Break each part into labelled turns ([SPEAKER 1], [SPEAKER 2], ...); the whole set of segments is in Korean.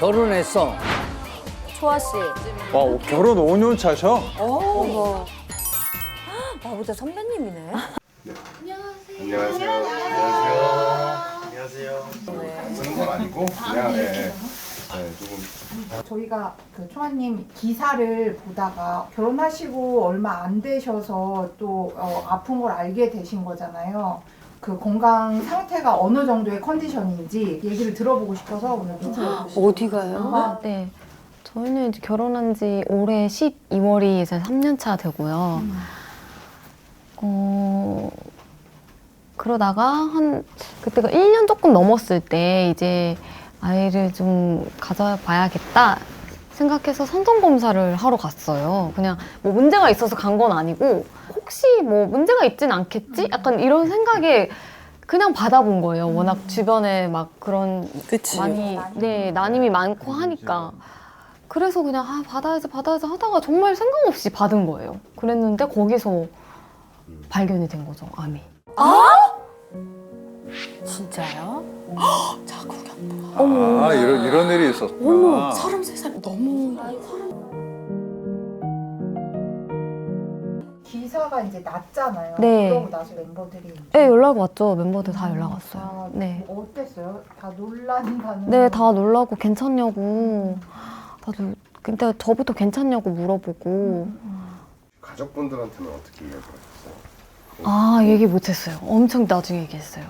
[SPEAKER 1] 결혼했어.
[SPEAKER 2] 초아 씨.
[SPEAKER 3] 와 결혼 5년 차셔?
[SPEAKER 2] 어머. 나보다 선배님이네.
[SPEAKER 4] 안녕하세요. 안녕하세요. 쓰는 건 아니고 그냥 예, 예. 네, 조금
[SPEAKER 5] 저희가 그 초아님 기사를 보다가 결혼하시고 얼마 안 되셔서 또 어, 아픈 걸 알게 되신 거잖아요. 그 건강 상태가 어느 정도의 컨디션인지 얘기를 들어보고 싶어서 오늘 좀 들어보시죠.
[SPEAKER 2] 어디 가요?
[SPEAKER 6] 네. 저희는 이제 결혼한 지 올해 12월이 이제 3년 차 되고요. 어, 그러다가 한, 그때가 1년 조금 넘었을 때 이제 아이를 좀 가져봐야겠다 생각해서 선정검사를 하러 갔어요. 그냥 뭐 문제가 있어서 간 건 아니고 혹시 뭐 문제가 있진 않겠지? 약간 이런 생각에 그냥 받아본 거예요. 워낙 주변에 막 그런
[SPEAKER 2] 그치.
[SPEAKER 6] 많이 네 난임이 많고 하니까 그래서 그냥 아 받아야지 받아야지 하다가 정말 생각 없이 받은 거예요. 그랬는데 거기서 발견이 된 거죠 암이.
[SPEAKER 2] 진짜요?
[SPEAKER 3] 아 이런 이런 일이 있었구나.
[SPEAKER 2] 어머, 33살 너무.
[SPEAKER 5] 기사가 이제 났잖아요.
[SPEAKER 6] 네.
[SPEAKER 5] 그러고 나서 멤버들이
[SPEAKER 6] 네 연락 왔죠. 멤버들 다 연락 왔어요.
[SPEAKER 5] 아,
[SPEAKER 6] 네.
[SPEAKER 5] 뭐 어땠어요? 다 논란 반응.
[SPEAKER 6] 네, 다 놀라고 괜찮냐고. 다들 근데 저부터 괜찮냐고 물어보고
[SPEAKER 4] 가족분들한테는 어떻게 이야기를 하셨어요?
[SPEAKER 6] 아 얘기 못 했어요. 엄청 나중에 얘기했어요.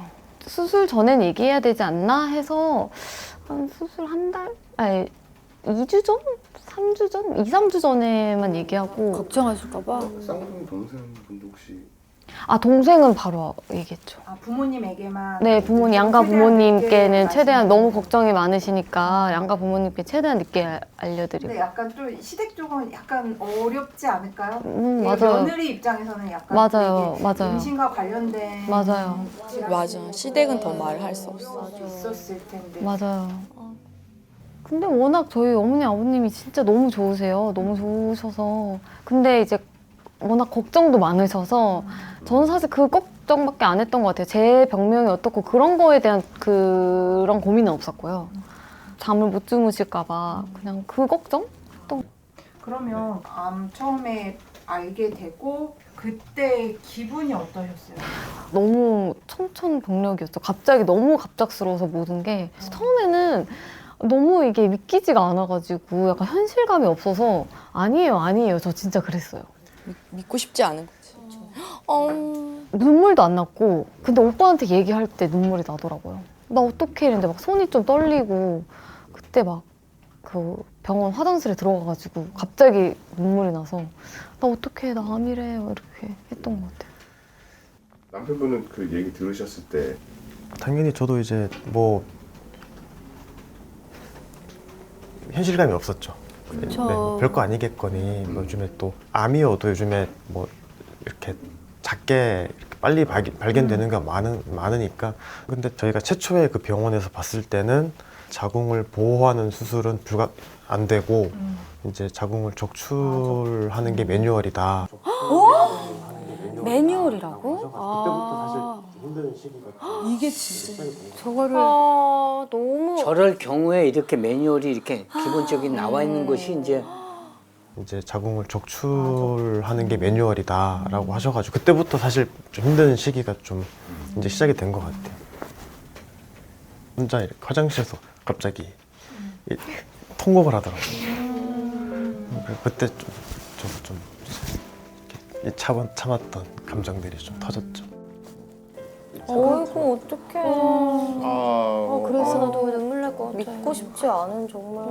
[SPEAKER 6] 수술 전엔 얘기해야 되지 않나 해서 한 수술 한 달? 아니 2주 전? 3주 전? 2, 3주 전에만 얘기하고
[SPEAKER 2] 걱정하실까봐.
[SPEAKER 4] 쌍둥이 동생분도 혹시
[SPEAKER 6] 아 동생은 바로 얘기했죠.
[SPEAKER 5] 아, 부모님에게만.
[SPEAKER 6] 네 부모님 양가
[SPEAKER 5] 최대한
[SPEAKER 6] 부모님께는
[SPEAKER 5] 늦게
[SPEAKER 6] 최대한 너무
[SPEAKER 5] 드리고.
[SPEAKER 6] 걱정이 많으시니까 양가 부모님께 최대한 늦게 알- 알려드리고
[SPEAKER 5] 근데 약간 좀 시댁 쪽은 약간 어렵지 않을까요?
[SPEAKER 6] 음,
[SPEAKER 5] 이
[SPEAKER 6] 맞아요.
[SPEAKER 5] 며느리 입장에서는 약간
[SPEAKER 6] 맞아요,
[SPEAKER 5] 이게
[SPEAKER 6] 맞아요.
[SPEAKER 5] 임신과 관련된
[SPEAKER 6] 맞아요.
[SPEAKER 2] 맞아. 시댁은 더 말할 수 없어.
[SPEAKER 5] 있었을 텐데.
[SPEAKER 6] 맞아요. 근데 워낙 저희 어머니 아버님이 진짜 너무 좋으세요. 너무 좋으셔서 근데 이제 워낙 걱정도 많으셔서 저는 사실 그 걱정밖에 안 했던 것 같아요. 제 병명이 어떻고 그런 거에 대한 그런 고민은 없었고요. 잠을 못 주무실까봐 그냥 그 걱정?
[SPEAKER 5] 그러면 암 처음에 알게 되고 그때 기분이 어떠셨어요?
[SPEAKER 6] 너무 청천벽력이었죠. 갑자기 너무 갑작스러워서 모든 게 처음에는 너무 이게 믿기지가 않아가지고 약간 현실감이 없어서 아니에요, 아니에요. 저 진짜 그랬어요.
[SPEAKER 2] 믿 고 싶지 않은 거지. 어.
[SPEAKER 6] 눈물도 안 났고 근데 오빠한테 얘기할 때 눈물이 나더라고요. 나 어떡해 이랬는데 막 손이 좀 떨리고 그때 막 그 병원 화장실에 들어가가지고 갑자기 눈물이 나서 나 어떡해 나 암이래 막 이렇게 했던 것 같아요.
[SPEAKER 4] 남편분은 그 얘기 들으셨을 때
[SPEAKER 7] 당연히 저도 이제 뭐 현실감이 없었죠. 네, 뭐 별거 아니겠거니 뭐 요즘에 또 암이어도 요즘에 뭐 이렇게 작게 이렇게 빨리 발견, 발견되는 게 많은 많으니까 근데 저희가 최초에 그 병원에서 봤을 때는 자궁을 보호하는 수술은 불가 안 되고 이제 자궁을 적출하는 게 매뉴얼이다.
[SPEAKER 2] 매뉴얼이라고?
[SPEAKER 6] 아.
[SPEAKER 7] 힘든 시기가
[SPEAKER 2] 이게 진짜.
[SPEAKER 6] 저거를
[SPEAKER 2] 아, 너무.
[SPEAKER 1] 저럴 경우에 이렇게 매뉴얼이 이렇게 기본적인 나와 있는 것이 이제
[SPEAKER 7] 이제 자궁을 적출하는 게 매뉴얼이다라고 하셔가지고 그때부터 사실 좀 힘든 시기가 좀 이제 시작이 된 것 같아요. 혼자 이렇게 화장실에서 갑자기 이- 통곡을 하더라고요. 그- 그때 좀, 좀, 좀 이렇게 참았, 참았던 감정들이 좀 터졌죠.
[SPEAKER 2] 어이구, 어떡해.
[SPEAKER 4] 아,
[SPEAKER 2] 그래서 나도 눈물 날 것 같아. 믿고 싶지 않은 정말.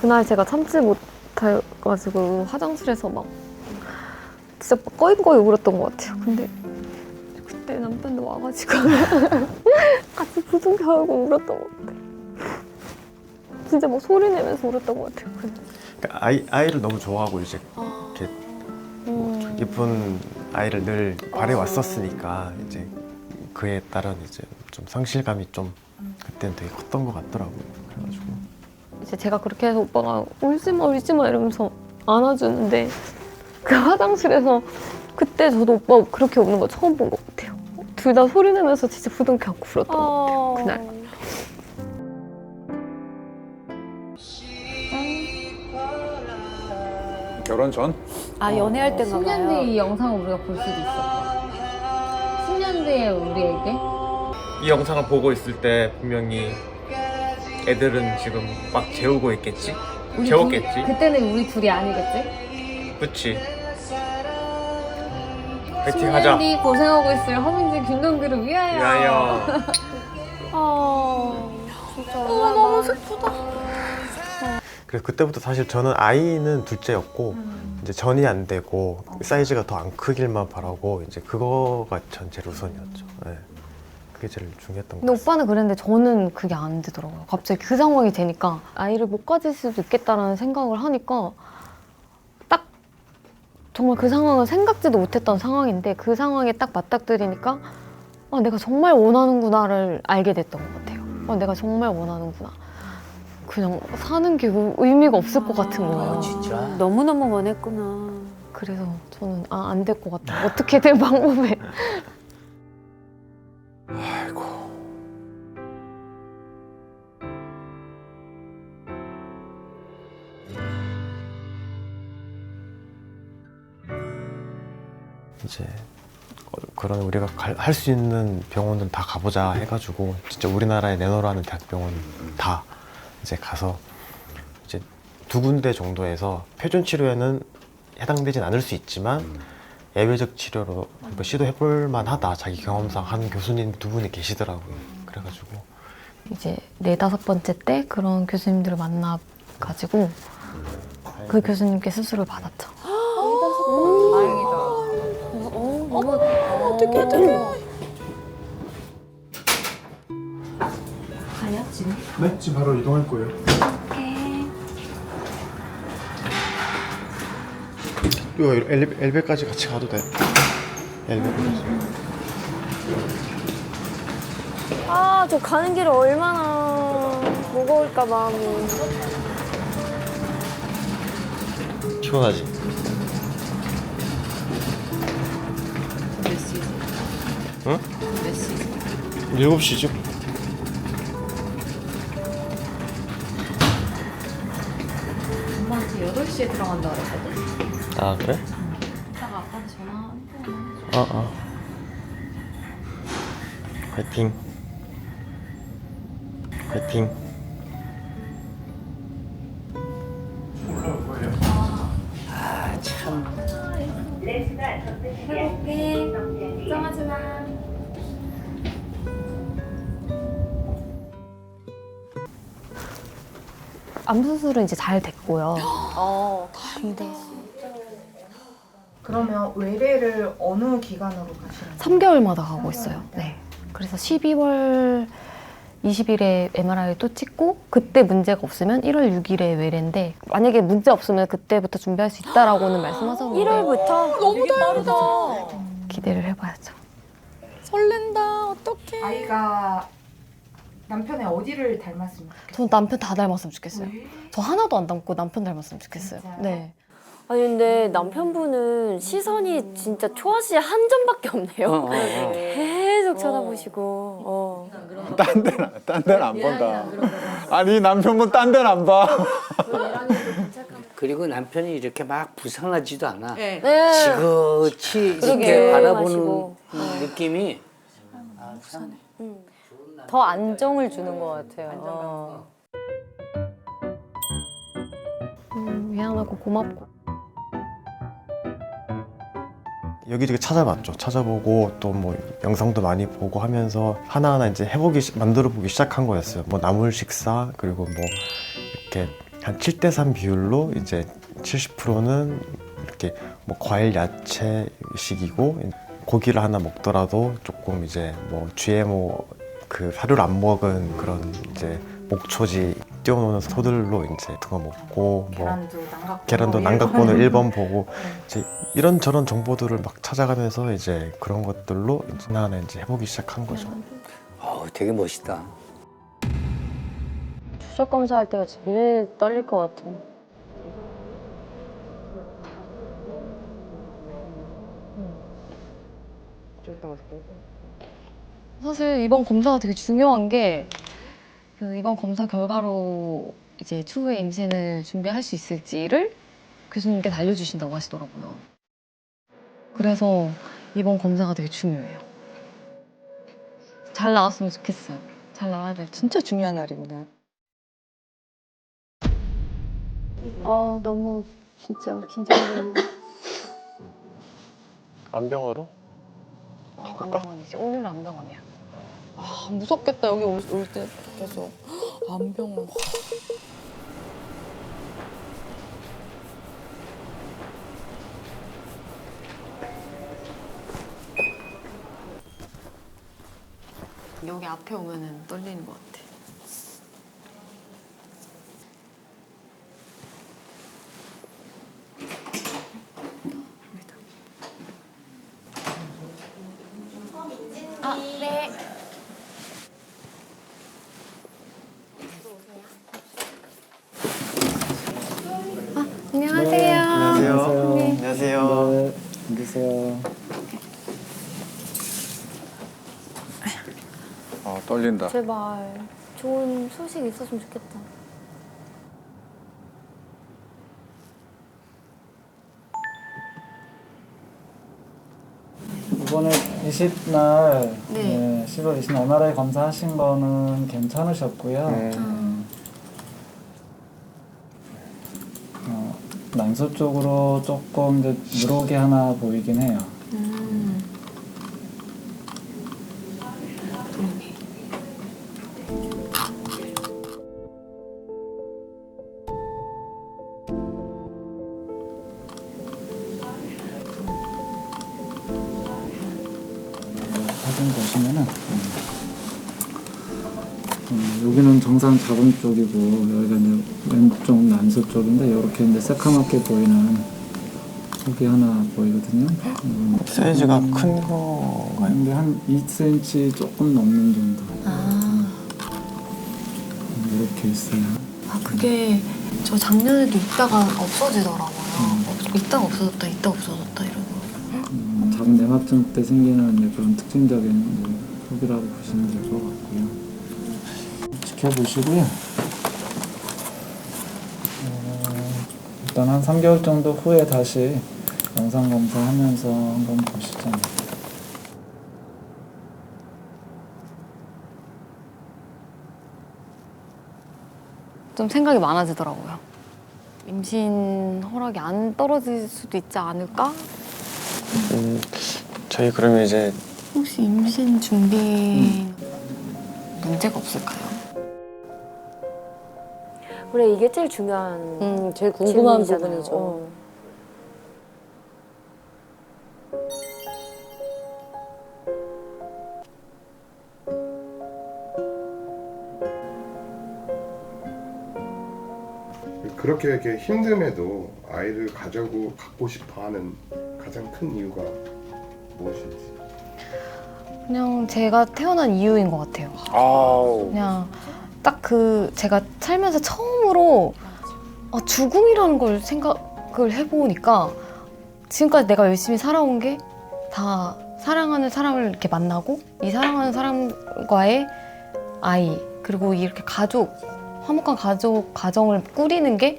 [SPEAKER 6] 그날 제가 참지 못해가지고 화장실에서 막 진짜 막 꺼인꺼이 울었던 것 같아요. 근데 그때 남편도 와가지고 같이 부둥켜하고 울었던 것 같아요. 진짜 막 소리 내면서 울었던 것 같아요. 그냥.
[SPEAKER 7] 그러니까 아이, 아이를 너무 좋아하고 이제 이렇게 뭐 예쁜 아이를 늘 바래왔었으니까 이제 그에 따른 이제 좀 상실감이 좀 그때는 되게 컸던 것 같더라고요. 그래가지고
[SPEAKER 6] 이제 제가 그렇게 해서 오빠가 울지 마 울지 마 이러면서 안아주는데 그 화장실에서 그때 저도 오빠 그렇게 우는 거 처음 본 것 같아요. 둘 다 소리 내면서 진짜 부둥켜 안고 울었던 것 같아요. 어. 그날.
[SPEAKER 3] 결혼 전?
[SPEAKER 2] 아 연애할 때인가
[SPEAKER 6] 10년 뒤에. 이 영상을 우리가 볼 수도 있어. 10년 뒤에 우리에게
[SPEAKER 7] 이 영상을 보고 있을 때 분명히 애들은 지금 막 재우고 있겠지?
[SPEAKER 6] 우리
[SPEAKER 7] 재웠겠지?
[SPEAKER 6] 둘- 그때는 우리 둘이 아니겠지?
[SPEAKER 7] 그치? 파이팅
[SPEAKER 6] 10년
[SPEAKER 7] 하자
[SPEAKER 6] 뒤 고생하고 있을 허민지 김동규를 위하여.
[SPEAKER 7] 위하여
[SPEAKER 2] 아 진짜 얼마나 너무 슬프다.
[SPEAKER 7] 그래서 그때부터 사실 저는 아이는 둘째였고 이제 전이 안 되고 사이즈가 더 안 크길만 바라고 이제 그거가 전 제일 우선이었죠. 네. 그게 제일 중요했던 것
[SPEAKER 6] 근데
[SPEAKER 7] 같아요.
[SPEAKER 6] 오빠는 그랬는데 저는 그게 안 되더라고요. 갑자기 그 상황이 되니까 아이를 못 가질 수도 있겠다라는 생각을 하니까 딱 정말 그 상황을 생각지도 못했던 상황인데 그 상황에 딱 맞닥뜨리니까 아, 내가 정말 원하는구나를 알게 됐던 것 같아요. 아, 내가 정말 원하는구나. 그냥 사는 게 의- 의미가 없을 것 같은 거예요.
[SPEAKER 1] 어, 진짜.
[SPEAKER 2] 너무 너무 원했구나.
[SPEAKER 6] 그래서 저는 아, 안 될 것 같다. 어떻게든 방법에.
[SPEAKER 3] 아이고.
[SPEAKER 7] 이제 어, 그런 우리가 할 수 있는 병원은 다 가보자 해가지고 진짜 우리나라에 내놓으라는 대학병원 다 이제 가서 이제 두 군데 정도에서 표준 치료에는 해당되진 않을 수 있지만 예외적 치료로 한번 시도해볼 만하다 자기 경험상 하는 교수님 두 분이 계시더라고요. 그래가지고
[SPEAKER 6] 이제 네 다섯 번째 때 그런 교수님들을 만나 가지고 그 교수님께 수술을 받았죠.
[SPEAKER 2] 어떻게 어떻게?
[SPEAKER 8] 네, 지금 바로 이동할 거예요.
[SPEAKER 7] 이거 엘베, 엘베까지 같이 가도 돼. 엘베까지.
[SPEAKER 2] 아 저 가는 길이 얼마나 무거울까 마음이.
[SPEAKER 7] 피곤하지? 응? 몇 시죠? 7시죠?
[SPEAKER 6] 엄마한테 8시에 들어간다 그랬거든.
[SPEAKER 7] 아 그래?
[SPEAKER 6] 이따가 아빠한테 전화 한 번.
[SPEAKER 7] 어 어. 화이팅. 화이팅.
[SPEAKER 6] 암 수술은 이제 잘 됐고요.
[SPEAKER 2] 어 근데
[SPEAKER 5] 그러면 외래를 어느 기간으로 가시는 거예요?
[SPEAKER 6] 3개월마다 가고 있어요. 네. 그래서 12월 20일에 MRI 또 찍고 그때 문제가 없으면 1월 6일에 외래인데 만약에 문제 없으면 그때부터 준비할 수 있다라고는 말씀하셨는데
[SPEAKER 2] 1월부터 너무 빠르다.
[SPEAKER 6] 기대를 해봐야죠.
[SPEAKER 2] 설렌다. 어떡해.
[SPEAKER 5] 아이가 남편의 어디를 닮았으면 좋겠어요?
[SPEAKER 6] 전 남편 다 닮았으면 좋겠어요. 저 하나도 안 닮고 남편 닮았으면 좋겠어요.
[SPEAKER 5] 진짜요?
[SPEAKER 6] 네.
[SPEAKER 2] 아니 근데 남편분은 시선이 진짜 초아 씨 한 점밖에 없네요.
[SPEAKER 1] 어, 어, 어.
[SPEAKER 2] 계속 쳐다보시고. 어.
[SPEAKER 3] 딴 데는 딴 데는 안 본다. 아니 남편분 딴 데는 안 봐.
[SPEAKER 1] 그리고 남편이 이렇게 막 부상하지도 않아.
[SPEAKER 2] 네.
[SPEAKER 1] 지그치 이렇게. 바라보는
[SPEAKER 2] 마시고.
[SPEAKER 1] 느낌이
[SPEAKER 2] 더 안정을 주는 것 같아요. 어.
[SPEAKER 6] 음, 미안하고 고맙고.
[SPEAKER 7] 여기저기 찾아봤죠. 찾아보고 또 뭐 영상도 많이 보고 하면서 하나하나 이제 해보기 시- 만들어보기 시작한 거였어요. 뭐 나물 식사 그리고 뭐 이렇게 한 7대 3 비율로 이제 70%는 이렇게 뭐 과일 야채식이고 고기를 하나 먹더라도 조금 이제 뭐 GMO 그 사료를 안 먹은 그런 이제 목초지 띄워놓는 소들로 이제 그거 먹고 뭐 계란도 남각본을 1번 보고 이제 이런 저런 정보들을 막 찾아가면서 이제 그런 것들로 하나하나 이제 해보기 시작한 거죠.
[SPEAKER 1] 어, 되게 멋있다.
[SPEAKER 2] 추적 검사할 때가 제일 떨릴 것 같아.
[SPEAKER 6] 사실 이번 검사가 되게 중요한 게 그 이번 검사 결과로 이제 추후에 임신을 준비할 수 있을지를 교수님께 알려주신다고 하시더라고요. 그래서 이번 검사가 되게 중요해요. 잘 나왔으면 좋겠어요. 잘 나와야 돼.
[SPEAKER 9] 진짜 중요한 날이구나.
[SPEAKER 2] 아 너무 진짜 긴장되는.
[SPEAKER 7] 안병으로?
[SPEAKER 6] 안병원이지. 오늘 안병원이야.
[SPEAKER 9] 아, 무섭겠다 여기 올 때 계속 안병원.
[SPEAKER 6] 여기 앞에 오면은 떨리는 것 같아. 안녕하세요.
[SPEAKER 7] 안녕하세요. 안녕하세요.
[SPEAKER 1] 앉으세요.
[SPEAKER 3] 아 떨린다.
[SPEAKER 2] 제발 좋은 소식 있었으면 좋겠다.
[SPEAKER 8] 이번에 20날
[SPEAKER 6] 네.
[SPEAKER 8] 네, 10월 20일 MRI 검사하신 거는 괜찮으셨고요.
[SPEAKER 7] 네.
[SPEAKER 8] 음. 어, 난소 쪽으로 조금 이제 누룩이 하나 보이긴 해요. 정상 잡음 쪽이고 여기가 이제 왼쪽 난소 쪽인데 이렇게 이제 새카맣게 보이는 속이 하나 보이거든요. 음,
[SPEAKER 7] 사이즈가 큰 거가요?
[SPEAKER 8] 근데 한 2cm 조금 넘는 정도
[SPEAKER 6] 아,
[SPEAKER 8] 음, 이렇게 있어요.
[SPEAKER 6] 아 그게 저 작년에도 있다가 없어지더라고요. 없- 있다가 없어졌다, 있다가 없어졌다 이러고.
[SPEAKER 8] 음, 작은 내막증 때 생기는 이제 그런 특징적인 이제 속이라고 보시면 될 것 같고요. 지켜보시고요. 어, 일단 한 3개월 정도 후에 다시 영상 검사하면서 한번 보시죠.
[SPEAKER 6] 좀 생각이 많아지더라고요. 임신 허락이 안 떨어질 수도 있지 않을까?
[SPEAKER 7] 음, 저희 그러면 이제
[SPEAKER 6] 혹시 임신 준비 문제가 없을까요?
[SPEAKER 2] 그래 이게 제일 중요한.
[SPEAKER 9] 음, 제일 궁금한
[SPEAKER 2] 질문이잖아요.
[SPEAKER 9] 부분이죠.
[SPEAKER 2] 어.
[SPEAKER 4] 그렇게 이렇게 힘듦에도 아이를 가져고 갖고 싶어하는 가장 큰 이유가 무엇인지.
[SPEAKER 6] 그냥 제가 태어난 이유인 것 같아요.
[SPEAKER 3] 아우.
[SPEAKER 6] 그냥 딱 그 제가 살면서 처음으로 아, 죽음이라는 걸 생각을 해보니까 지금까지 내가 열심히 살아온 게 다 사랑하는 사람을 이렇게 만나고 이 사랑하는 사람과의 아이 그리고 이렇게 가족 화목한 가족 가정을 꾸리는 게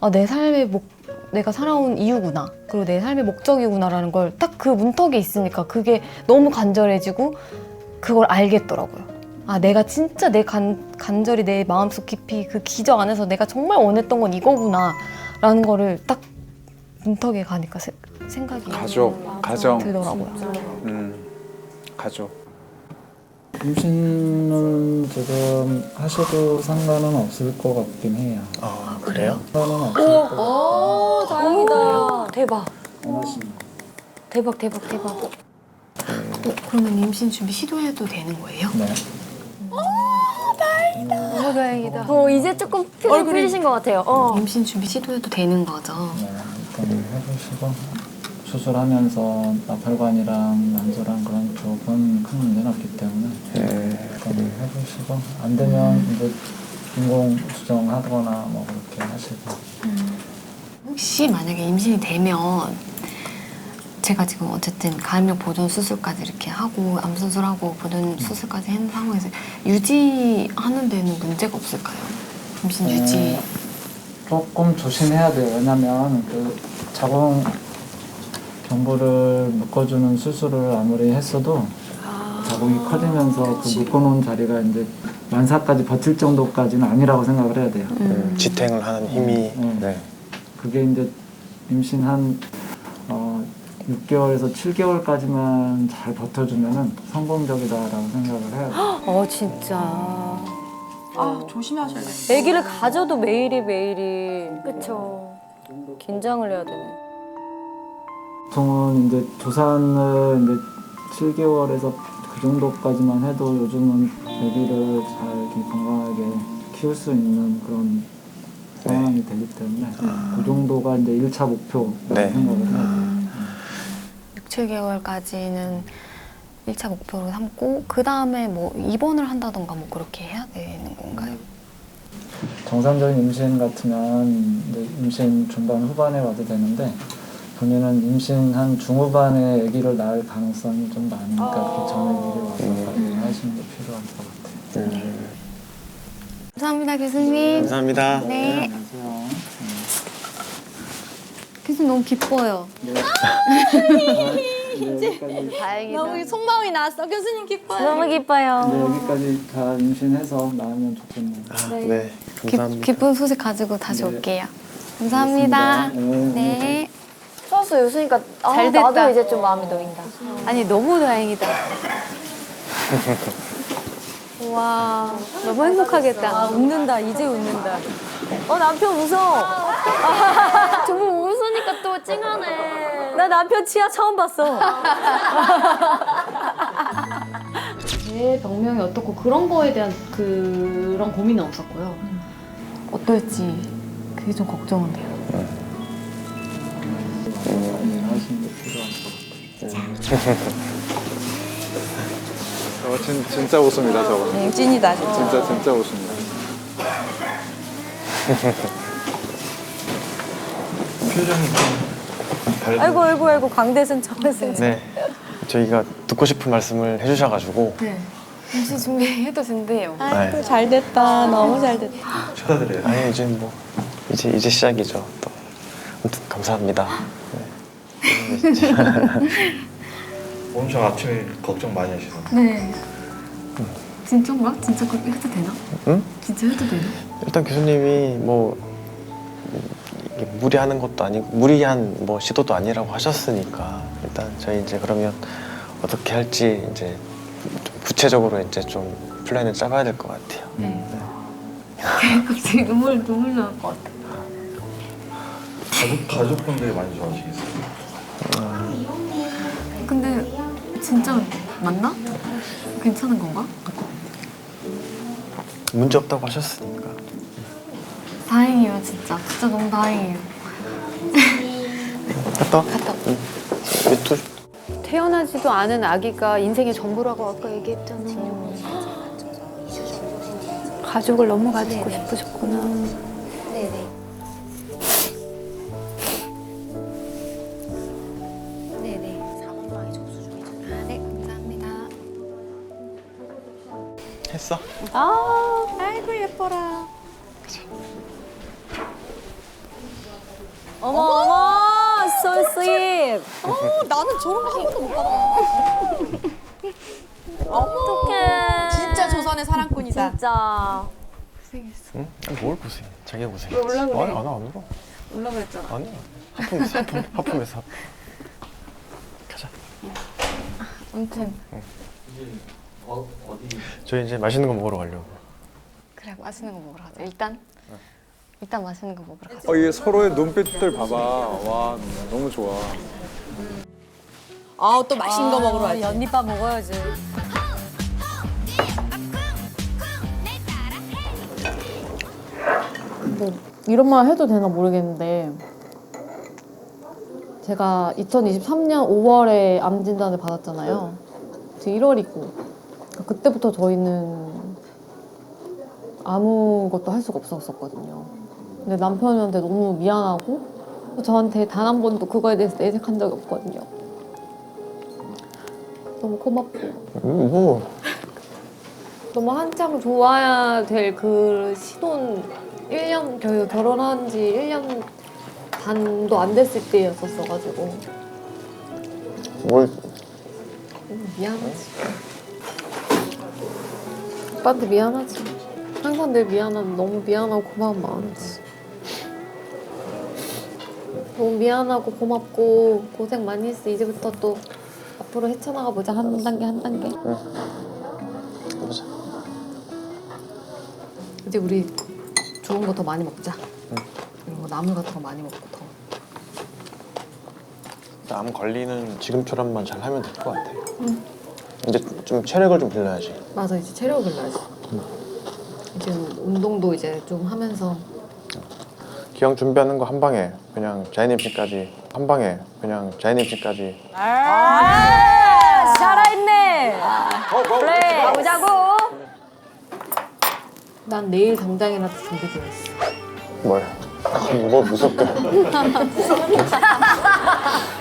[SPEAKER 6] 아, 내 삶의 목 내가 살아온 이유구나 그리고 내 삶의 목적이구나라는 걸 딱 그 문턱에 있으니까 그게 너무 간절해지고 그걸 알겠더라고요. 아 내가 진짜 내 간, 간절히 내 마음속 깊이 그 기적 안에서 내가 정말 원했던 건 이거구나 라는 거를 딱 문턱에 가니까 세- 생각이
[SPEAKER 3] 가족, 가정.
[SPEAKER 6] 들더라고요.
[SPEAKER 3] 음, 가족.
[SPEAKER 8] 임신을 지금 하셔도 상관은 없을 것 같긴 해요.
[SPEAKER 7] 아 그래요?
[SPEAKER 8] 상관은 없을 것 같아요.
[SPEAKER 2] 오 다행이다. 대박.
[SPEAKER 8] 원하시는
[SPEAKER 2] 대박 대박 대박.
[SPEAKER 6] 어, 그러면 임신 준비 시도해도 되는 거예요?
[SPEAKER 8] 네.
[SPEAKER 2] 너무 다행이다. 어 이제 조금 표정 풀리신 것 같아요. 어.
[SPEAKER 6] 임신 준비 시도해도 되는 거죠?
[SPEAKER 8] 네, 일단 해보시고 수술하면서 나팔관이랑 난소랑 그런 쪽은 큰 문제는 없기 때문에
[SPEAKER 7] 네.
[SPEAKER 8] 일단 해보시고 안 되면 이제 인공 수정하거나 뭐 그렇게 하시고
[SPEAKER 6] 혹시 만약에 임신이 되면 제가 지금 어쨌든 가임력 보존 수술까지 이렇게 하고 암 수술하고 보존 수술까지 한 상황에서 유지하는 데는 문제가 없을까요? 임신 유지
[SPEAKER 8] 조금 조심해야 돼요. 왜냐면 그 자궁 경부를 묶어주는 수술을 아무리 했어도 자궁이 커지면서 그 묶어놓은 자리가 이제 만사까지 버틸 정도까지는 아니라고 생각을 해야 돼요.
[SPEAKER 7] 음, 지탱을 하는 힘이
[SPEAKER 8] 음.
[SPEAKER 7] 네.
[SPEAKER 8] 그게 이제 임신 한 어, 6개월에서 7개월까지만 잘 버텨주면은 성공적이다라고 생각을 해야 돼요.
[SPEAKER 2] 어 진짜.
[SPEAKER 9] 아 조심하셔야겠다.
[SPEAKER 2] 아기를 가져도 매일이 매일이. 그쵸. 긴장을 해야 되네.
[SPEAKER 8] 보통은 이제 조산을 이제 7개월에서 그 정도까지만 해도 요즘은 아기를 잘 이렇게 건강하게 키울 수 있는 그런 상황이 되기 때문에 그 정도가 이제 1차 목표라고
[SPEAKER 7] 네.
[SPEAKER 8] 생각을 해요.
[SPEAKER 6] 6, 7개월까지는 1차 목표로 삼고 그 다음에 뭐 입원을 한다던가 뭐 그렇게 해야 되는 건가요?
[SPEAKER 8] 정상적인 임신 같으면 이제 임신 중반 후반에 와도 되는데 본인은 임신 한 중후반에 아기를 낳을 가능성이 좀 많으니까 그 전에 미리 와서 관리하시는 게 필요할 것 같아요.
[SPEAKER 7] 음,
[SPEAKER 6] 감사합니다 교수님.
[SPEAKER 7] 감사합니다.
[SPEAKER 6] 네. 교수님 너무 기뻐요.
[SPEAKER 8] 여기까지,
[SPEAKER 6] 다행이다.
[SPEAKER 9] 너무 속마음이 나왔어. 교수님 기뻐요.
[SPEAKER 2] 너무 기뻐요.
[SPEAKER 8] 네, 여기까지 다 임신해서 나으면 좋겠네요.
[SPEAKER 7] 아, 네.
[SPEAKER 6] 기,
[SPEAKER 7] 감사합니다.
[SPEAKER 6] 기 쁜 소식 가지고 다시
[SPEAKER 8] 네.
[SPEAKER 6] 올게요. 감사합니다.
[SPEAKER 8] 네.
[SPEAKER 6] 네.
[SPEAKER 2] 플러스 웃으니까 아,
[SPEAKER 6] 잘 됐다.
[SPEAKER 2] 나도 이제 좀 마음이 놓인다.
[SPEAKER 6] 아니 너무 다행이다. 와 너무 행복하겠다.
[SPEAKER 2] 웃는다. 이제 웃는다. 어 남편 웃어. 두분 웃으니까 또 찡하네. 나 남편 치아 처음 봤어.
[SPEAKER 6] 제 병명이 어떻고 그런 거에 대한 그런 고민은 없었고요. 어떨지 그게 좀 걱정은 돼요.
[SPEAKER 8] 관리하시는 게 필요할 것 같아요.
[SPEAKER 3] 저거 진, 진짜 웃습니다 저거.
[SPEAKER 9] 네, 찐이다 진짜.
[SPEAKER 3] 진짜 진짜 웃습니다.
[SPEAKER 2] 아이고 아이고 아이고 강대승 정대승.
[SPEAKER 7] 네. 저희가 듣고 싶은 말씀을 해주셔가지고
[SPEAKER 6] 네. 임신 준비해도 된대요.
[SPEAKER 7] 네.
[SPEAKER 9] 잘 됐다. 너무 잘 됐다.
[SPEAKER 7] 아니 이제 뭐 이제 이제 시작이죠. 또 아무튼 감사합니다.
[SPEAKER 10] 엄청 아침에 걱정 많이 하시던데.
[SPEAKER 6] 네. 진짜인가? 진짜 그렇게 해도 되나?
[SPEAKER 7] 응?
[SPEAKER 6] 진짜 해도 되나?
[SPEAKER 7] 일단 교수님이 뭐 무리하는 것도 아니고 무리한 뭐 시도도 아니라고 하셨으니까 일단 저희 이제 그러면 어떻게 할지 이제 좀 구체적으로 이제 좀 플랜을 짜봐야 될 것 같아요.
[SPEAKER 6] 네. 갑자기 눈물 눈물 나올 것 같아.
[SPEAKER 10] 가족 가족분들이 많이 좋아하시겠어요.
[SPEAKER 6] 근데 진짜 맞나? 괜찮은 건가?
[SPEAKER 7] 문제 없다고 하셨으니까.
[SPEAKER 6] 다행이에요, 진짜. 진짜 너무 다행이에요.
[SPEAKER 7] 갔다. 와.
[SPEAKER 6] 갔다.
[SPEAKER 7] 응. 또
[SPEAKER 2] 태어나지도 않은 아기가 인생의 전부라고 아까 얘기했잖아. 가족을 너무 가지고 싶으셨구나.
[SPEAKER 6] 네네. 네네. 아, 네, 감사합니다.
[SPEAKER 7] 했어?
[SPEAKER 2] 아,
[SPEAKER 9] 아이고 예뻐라.
[SPEAKER 2] 어머 어머, so sweet.
[SPEAKER 9] 어, 나는 저런 거 한 번도 못 받아.
[SPEAKER 2] 어떡해.
[SPEAKER 9] 진짜 조선의 사랑꾼이다.
[SPEAKER 2] 진짜.
[SPEAKER 7] 응? 뭘 고생해? 자기가 고생해. 올라 그래. 아니 안 와, 안 울어.
[SPEAKER 6] 올라 그랬잖아.
[SPEAKER 7] 아니야. 하품했어. 하품. 하품했어. 하품. 가자.
[SPEAKER 6] 아무튼
[SPEAKER 7] 저희 이제 맛있는 거 먹으러 가려고.
[SPEAKER 6] 그래 맛있는 거 먹으러 가자. 일단 일단 맛있는 거 먹으러 가자.
[SPEAKER 3] 어, 이게 서로의 눈빛들 봐봐. 와 너무 좋아.
[SPEAKER 9] 아, 또 맛있는 거 먹으러 가지.
[SPEAKER 2] 연잎밥 먹어야지.
[SPEAKER 11] 뭐 이런 말 해도 되나 모르겠는데 제가 2023년 5월에 암 진단을 받았잖아요. 지금 1월이고 그때부터 저희는 아무것도 할 수가 없었거든요. 근데 남편한테 너무 미안하고 저한테 단 한 번도 그거에 대해서 내색한 적이 없거든요. 너무 고맙고
[SPEAKER 7] 음, 뭐
[SPEAKER 11] 너무 한창 좋아야 될 그 신혼
[SPEAKER 6] 1년 결, 결혼한 지 1년 반도 안 됐을 때였었어 가지고
[SPEAKER 7] 뭘
[SPEAKER 6] 음, 미안하지. 오빠한테 미안하지. 항상 늘 미안한 너무 미안하고 고마운 마음이지. 너무 미안하고 고맙고 고생 많이 했어. 이제부터 또 앞으로 헤쳐나가 보자 한 단계 한 단계.
[SPEAKER 7] 해보자.
[SPEAKER 6] 이제 우리 좋은 거 더 많이 먹자. 그리고 나물 같은 거 많이 먹고 더.
[SPEAKER 7] 암 관리는 지금처럼만 잘 하면 될 것 같아. 이제 좀 체력을 좀 빌려야지.
[SPEAKER 6] 맞아 이제 체력을 길러야지. 이제 운동도 이제 좀 하면서
[SPEAKER 7] 기왕 준비하는 거 한 방에 그냥 자연임 씨까지 한 방에 그냥 자연임 씨까지
[SPEAKER 2] 아, 살아있네. 그래, 가보자고.
[SPEAKER 6] 난 내일 당장이라도 준비되어 있어.
[SPEAKER 7] 뭘? 뭐 무섭게.